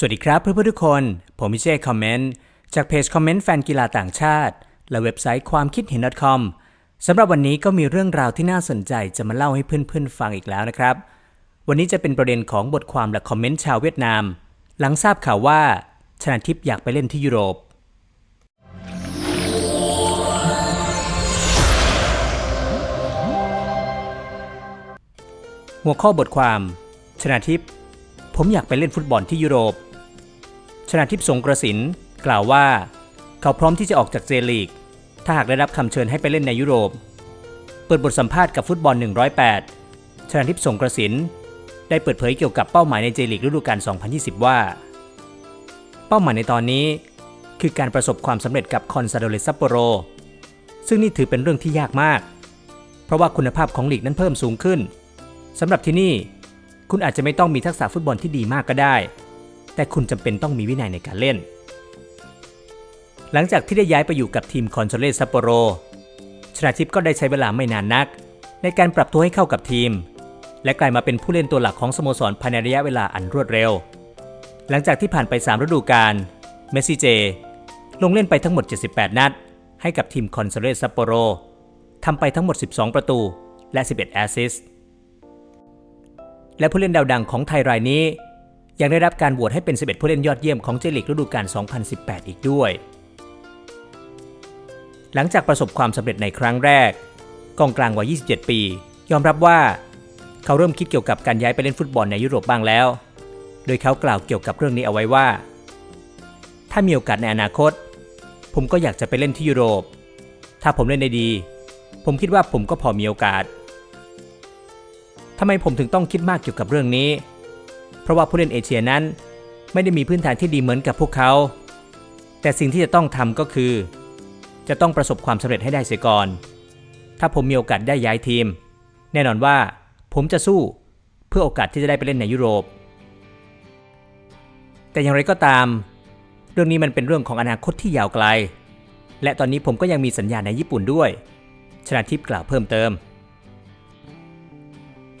สวัสดีครับเพื่อนๆทุกคน ผมมิเช่คอมเมนต์จากเพจคอมเมนต์แฟนกีฬาต่างชาติ และเว็บไซต์ความคิดเห็น .com สำหรับวันนี้ก็มีเรื่องราวที่น่าสนใจจะมาเล่าให้เพื่อนๆฟังอีกแล้วนะครับ วันนี้จะเป็นประเด็นของบทความและคอมเมนต์ชาวเวียดนาม หลังทราบข่าวว่าชนาทิพย์อยากไปเล่นที่ยุโรป หัวข้อบทความ ชนาทิพย์ผมอยากไปเล่นฟุตบอลที่ยุโรป ชนาทิพย์สงกระสินกล่าวว่า เขาพร้อมที่จะออกจากเจลีก ถ้าหากได้รับคำเชิญให้ไปเล่นในยุโรป เปิดบทสัมภาษณ์กับฟุตบอล 108 ชนาทิพย์สงกระสินได้เปิดเผยเกี่ยวกับเป้าหมายในเจลีกฤดูกาล 2020 ว่า เป้าหมายในตอนนี้คือการประสบความสำเร็จกับคอนซาโดเลซัปโปโร ซึ่งนี่ถือเป็นเรื่องที่ยากมาก เพราะว่าคุณภาพของลีกนั้นเพิ่มสูงขึ้นสำหรับที่นี่ คุณอาจจะไม่ต้องมีทักษะฟุตบอลที่ดีมากก็ได้ แต่คุณจำเป็นต้องมีวินัยในการเล่น หลังจากที่ได้ย้ายไปอยู่กับทีมคอนโซเลซัปโปโร ชนาทิพย์ก็ได้ใช้เวลาไม่นานนัก ในการปรับตัวให้เข้ากับทีม และกลายมาเป็นผู้เล่นตัวหลักของสโมสรภายในระยะเวลาอันรวดเร็ว หลังจากที่ผ่านไป 3 ฤดูกาล เมสซี่เจ ลงเล่นไปทั้งหมด 78 นัด ให้กับทีมคอนโซเลซัปโปโรทำไปทั้งหมด 12 ประตูและ 11 แอสซิสต์ และผู้เล่นดาวดังของไทยรายนี้ ยังได้รับการโหวตให้เป็น 11 ผู้เล่นยอดเยี่ยมของเจลีกฤดูกาล 2018 อีกด้วย หลังจากประสบความสำเร็จในครั้งแรก กองกลางวัย 27 ปี ยอมรับว่าเขาเริ่มคิดเกี่ยวกับการย้ายไปเล่นฟุตบอลในยุโรปบ้างแล้ว โดยเขากล่าวเกี่ยวกับเรื่องนี้เอาไว้ว่า ถ้ามีโอกาสในอนาคต ผมก็อยากจะไปเล่นที่ยุโรป ถ้าผมเล่นได้ดี ผมคิดว่าผมก็พอมีโอกาสทำไมผมถึงต้องคิดมากเกี่ยวกับเรื่องนี้ ราะว่าผู้เล่นเอเชียนั้น ไม่ได้มีพื้นฐานที่ดีเหมือนกับพวกเขา แต่สิ่งที่จะต้องทำก็คือ จะต้องประสบความสำเร็จให้ได้เสียก่อน ถ้าผมมีโอกาสได้ย้ายทีม แน่นอนว่าผมจะสู้เพื่อโอกาสที่จะได้ไปเล่นในยุโรป แต่อย่างไรก็ตาม เรื่องนี้มันเป็นเรื่องของอนาคตที่ยาวไกล และตอนนี้ผมก็ยังมีสัญญาในญี่ปุ่นด้วย ชนาทิพย์กล่าวเพิ่มเติม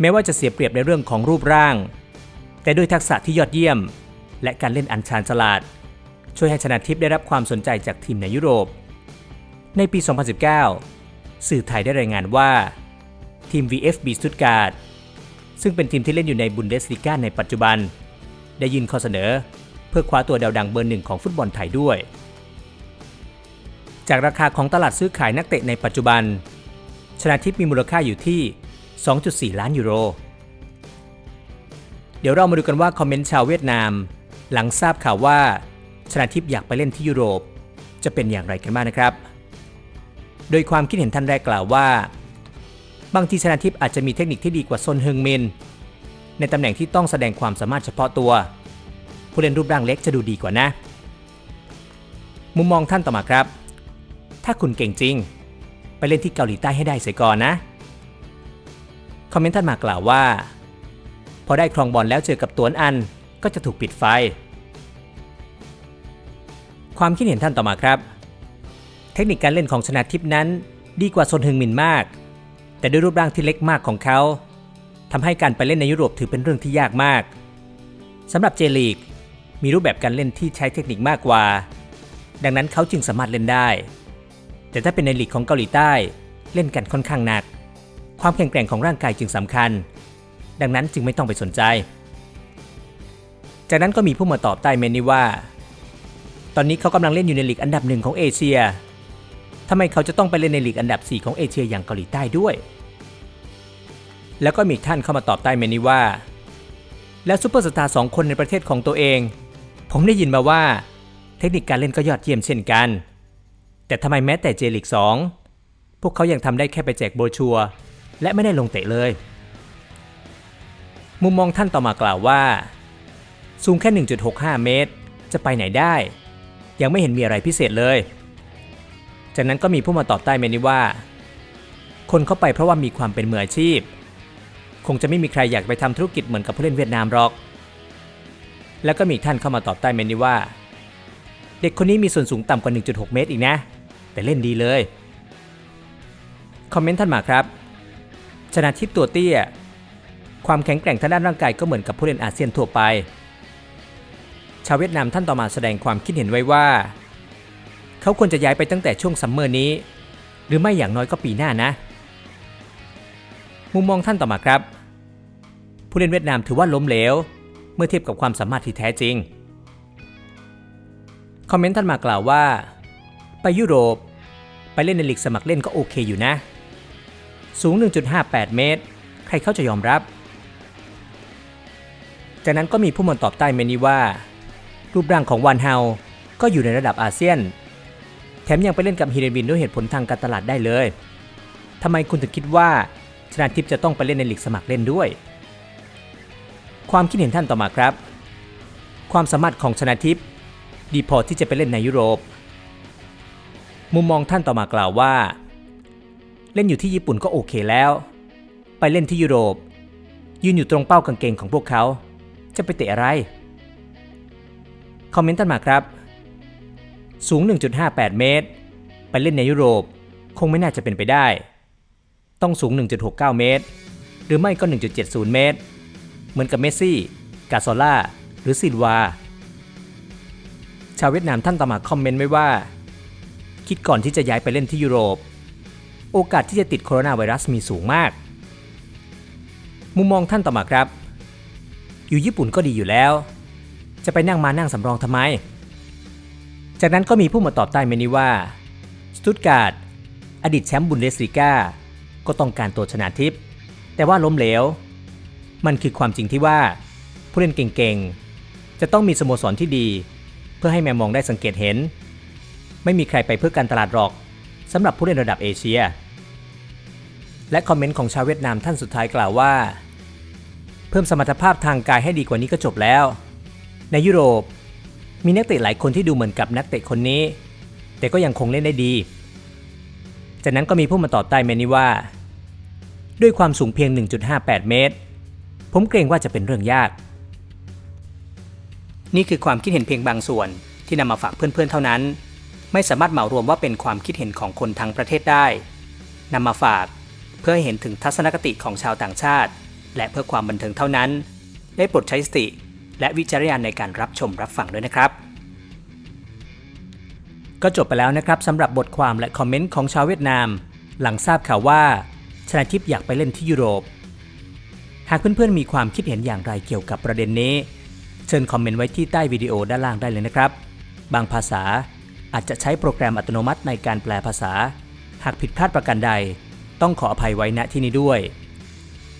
แม้ว่าจะเสียเปรียบในเรื่องของรูปร่าง แต่ด้วยทักษะที่ยอดเยี่ยม และการเล่นอันชาญฉลาด ช่วยให้ชนาทิพย์ได้รับความสนใจจากทีมในยุโรป ในปี 2019 สื่อไทยได้รายงานว่า ทีม VfB สตุตการ์ดซึ่งเป็นทีมที่เล่นอยู่ในบุนเดสลีกาในปัจจุบัน ได้ยื่นข้อเสนอเพื่อคว้าตัวดาวดังเบอร์หนึ่งของฟุตบอลไทยด้วย จากราคาของตลาดซื้อขายนักเตะในปัจจุบัน ชนาทิพย์มีมูลค่าอยู่ที่ 2.4 ล้านยูโร ดี๋ยวเรามาดูกันว่าคอมเมนต์ชาวเวียดนาม หลังทราบข่าวว่าชนาทิพย์อยากไปเล่นที่ยุโรป จะเป็นอย่างไรกันบ้างนะครับ โดยความคิดเห็นท่านแรกกล่าวว่า บางทีชนาทิพย์อาจจะมีเทคนิคที่ดีกว่าซนเฮงมิน ในตำแหน่งที่ต้องแสดงความสามารถเฉพาะตัว ผู้เล่นรูปร่างเล็กจะดูดีกว่านะ มุมมองท่านต่อมาครับ ถ้าคุณเก่งจริง ไปเล่นที่เกาหลีใต้ให้ได้เสียก่อนนะ คอมเมนต์ท่านมากล่าวว่า พอได้ครองบอลแล้วเจอกับตวนอันก็จะถูกปิดไฟ ความคิดเห็นท่านต่อมาครับ เทคนิคการเล่นของชนะทิพนั้นดีกว่าซนฮึงมินมาก แต่ด้วยรูปร่างที่เล็กมากของเขาทำให้การไปเล่นในยุโรปถือเป็นเรื่องที่ยากมากสำหรับเจลีก มีรูปแบบการเล่นที่ใช้เทคนิคมากกว่า ดังนั้นเขาจึงสามารถเล่นได้ แต่ถ้าเป็นในลีกของเกาหลีใต้เล่นกันค่อนข้างหนัก ความแข็งแกร่งของร่างกายจึงสำคัญ ดังนั้นจึงไม่ต้องไปสนใจ จากนั้นก็มีผู้มาตอบใต้เมนนี้ว่า ตอนนี้เขากำลังเล่นอยู่ในลีกอันดับหนึ่งของเอเชียทำไมเขาจะต้องไปเล่นในลีกอันดับ 4 ของเอเชียอย่างเกาหลีใต้ด้วย แล้วก็มีท่านเข้ามาตอบใต้เมนนี้ว่า แล้วซูเปอร์สตาร์สองคนในประเทศของตัวเอง ผมได้ยินมาว่า เทคนิคการเล่นก็ยอดเยี่ยมเช่นกัน แต่ทำไมแม้แต่เจลิก2พวกเขายังทำได้แค่ไปแจกโบชัว และไม่ได้ลงเตะเลย มุมมองท่านต่อมากล่าวว่า สูงแค่ 1.65 เมตร จะไปไหนได้ ยังไม่เห็นมีอะไรพิเศษเลย จากนั้นก็มีผู้มาตอบใต้เมนนี้ว่า คนเข้าไปเพราะว่ามีความเป็นมืออาชีพ คงจะไม่มีใครอยากไปทำธุรกิจเหมือนกับผู้เล่นเวียดนามหรอก แล้วก็มีท่านเข้ามาตอบใต้เมนนี้ว่า เด็กคนนี้มีส่วนสูงต่ำกว่า 1.6 เมตรอีกนะ แต่เล่นดีเลย คอมเมนต์ท่านมาครับชนะทิพตัวเตี้ย ความแข็งแกร่งทางด้านร่างกายก็เหมือนกับผู้เล่นอาเซียนทั่วไป ชาวเวียดนามท่านต่อมาแสดงความคิดเห็นไว้ว่า เขาควรจะย้ายไปตั้งแต่ช่วงซัมเมอร์นี้ หรือไม่อย่างน้อยก็ปีหน้านะ มุมมองท่านต่อมาครับ ผู้เล่นเวียดนามถือว่าล้มเหลว เมื่อเทียบกับความสามารถที่แท้จริง คอมเมนต์ท่านมากล่าวว่า ไปยุโรป ไปเล่นในลีกสมัครเล่นก็โอเคอยู่นะ สูง 1.58 เมตร ใครเขาจะยอมรับ จากนั้นก็มีผู้มาตอบใต้เมนี้ว่า รูปร่างของวานเฮา ก็อยู่ในระดับอาเซียน แถมยังไปเล่นกับฮิเรนบินด้วยเหตุผลทางการตลาดได้เลยทำไมคุณถึงคิดว่าชนาทิพย์จะต้องไปเล่นในลีกสมัครเล่นด้วย ความคิดเห็นท่านต่อมาครับ ความสามารถของชนาทิพย์ดีพอที่จะไปเล่นในยุโรป มุมมองท่านต่อมากล่าวว่า เล่นอยู่ที่ญี่ปุ่นก็โอเคแล้ว ไปเล่นที่ยุโรป ยืนอยู่ตรงเป้ากางเกงของพวกเขา จะไปเตะอะไร คอมเมนต์ท่านมาครับ สูง 1.58 เมตร ไปเล่นในยุโรป คงไม่น่าจะเป็นไปได้ ต้องสูง 1.69 เมตร หรือไม่ก็ 1.70 เมตร เหมือนกับเมสซี่ กาโซล่า หรือซิลวา ชาวเวียดนามท่านต่อมาคอมเมนต์ไว้ว่า คิดก่อนที่จะย้ายไปเล่นที่ยุโรป โอกาสที่จะติดโคโรนาไวรัสมีสูงมาก มุมมองท่านต่อมาครับ อยู่ญี่ปุ่นก็ดีอยู่แล้ว จะไปนั่งมานั่งสำรองทำไม จากนั้นก็มีผู้มาตอบใต้เมนี้ว่าสตุตการ์ดอดีตแชมป์บุนเดสลีกาก็ต้องการตัวชนะทิพย์แต่ว่าล้มเหลว มันคือความจริงที่ว่า ผู้เล่นเก่งๆ จะต้องมีสโมสรที่ดี เพื่อให้แมวมองได้สังเกตเห็น ไม่มีใครไปเพื่อการตลาดหรอกสำหรับผู้เล่นระดับเอเชีย และคอมเมนต์ของชาวเวียดนามท่านสุดท้ายกล่าวว่า เพิ่มสมรรถภาพทางกายให้ดีกว่านี้ก็จบแล้ว ในยุโรป มีนักเตะหลายคนที่ดูเหมือนกับนักเตะคนนี้ แต่ก็ยังคงเล่นได้ดี จากนั้นก็มีผู้มาตอบใต้เมนี้ว่า ด้วยความสูงเพียง 1.58 เมตร ผมเกรงว่าจะเป็นเรื่องยาก นี่คือความคิดเห็นเพียงบางส่วนที่นำมาฝากเพื่อนๆเท่านั้น ไม่สามารถเหมารวมว่าเป็นความคิดเห็นของคนทั้งประเทศได้นำมาฝากเพื่อให้เห็นถึงทัศนคติของชาวต่างชาติ และเพื่อความบันเทิงเท่านั้น ได้โปรดใช้สติ และวิจารณญาณในการรับชมรับฟังด้วยนะครับ ก็จบไปแล้วนะครับสำหรับบทความและคอมเมนต์ของชาวเวียดนาม หลังทราบข่าวว่าชนาทิพย์อยากไปเล่นที่ยุโรป หากเพื่อนๆมีความคิดเห็นอย่างไรเกี่ยวกับประเด็นนี้ เชิญคอมเมนต์ไว้ที่ใต้วิดีโอด้านล่างได้เลยนะครับ บางภาษาอาจจะใช้โปรแกรมอัตโนมัติในการแปลภาษา หากผิดพลาดประการใด ต้องขออภัยไว้ณที่นี้ด้วย